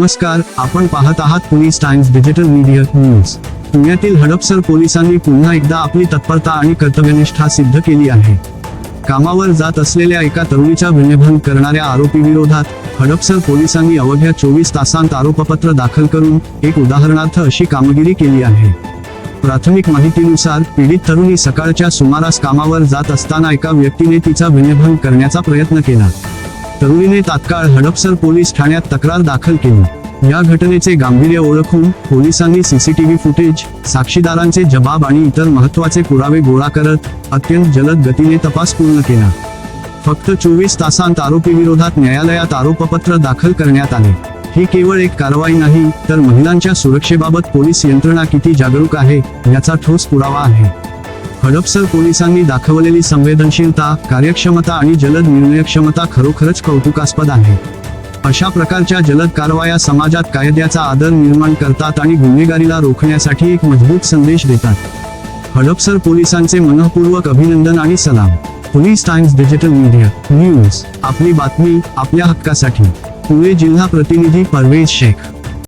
नमस्कार आपण पाहत आहात Police Times Digital Media News. पुण्यातील हडपसर पोलिसांनी पुन्हा एकदा आपली तत्परता आणि कर्तव्यनिष्ठा सिद्ध केली आहे. कामावर जात असलेल्या एका तरुणीच्या विनयभंग करणाऱ्या आरोपीविरोधात हडपसर पोलिसांनी अवघ्या चोवीस तासांत आरोपपत्र दाखल करून एक उदाहरणार्थ अशी कामगिरी केली आहे. प्राथमिक माहितीनुसार पीडित तरुणी सकाळच्या सुमारास कामावर जात असताना एका व्यक्तीने तिचा विनयभंग करण्याचा प्रयत्न केला. तरुणीने तात्काळ हडपसर पोलीस ठाण्यात तक्रार दाखल केली. या घटनेचे गांभीर्य ओळखून पोलिसांनी सीसीटीव्ही फुटेज साक्षीदारांचे जबाब आणि इतर महत्त्वाचे पुरावे गोळा करत अत्यंत जलद गतीने तपास पूर्ण केला. फक्त चोवीस तासांत आरोपीविरोधात न्यायालयात आरोपपत्र दाखल करण्यात आले. ही केवळ एक कारवाई नाही तर महिलांच्या सुरक्षेबाबत पोलीस यंत्रणा किती जागरूक आहे याचा ठोस पुरावा आहे. हडपसर पोलिसांनी दाखवलेली संवेदनशीलता कार्यक्षमता आणि जलद निर्णयक्षमता खरोखरच कौतुकास्पद आहे. अशा प्रकारच्या जलद कारवाया समाजात कायद्याचा आदर निर्माण करतात आणि गुन्हेगारीला रोखण्यासाठी एक मजबूत संदेश देतात. हडपसर पोलिसांचे मनःपूर्वक अभिनंदन आणि सलाम. Police Times Digital Media News आपली बातमी आपल्या हक्कासाठी. पुणे जिल्हा प्रतिनिधी परवेज शेख.